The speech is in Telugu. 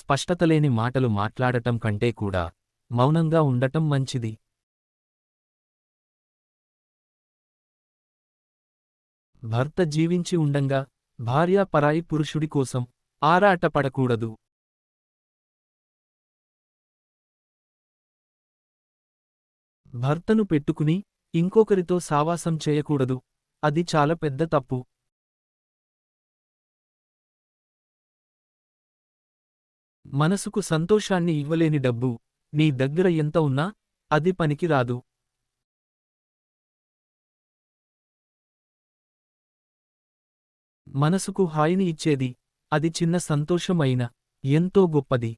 స్పష్టతలేని మాటలు మాట్లాడటం కంటే కూడా మౌనంగా ఉండటం మంచిది. భర్త జీవించి ఉండంగా భార్య పరాయి పురుషుడి కోసం ఆరాటపడకూడదు. భర్తను పెట్టుకుని ఇంకొకరితో సావాసం చేయకూడదు. అది చాలా పెద్ద తప్పు. మనసుకు సంతోషాన్ని ఇవ్వలేని డబ్బు నీ దగ్గర ఎంత ఉన్నా అది పనికిరాదు. మనసుకు హాయిని ఇచ్చేది అది చిన్న సంతోషమైన ఎంతో గొప్పది.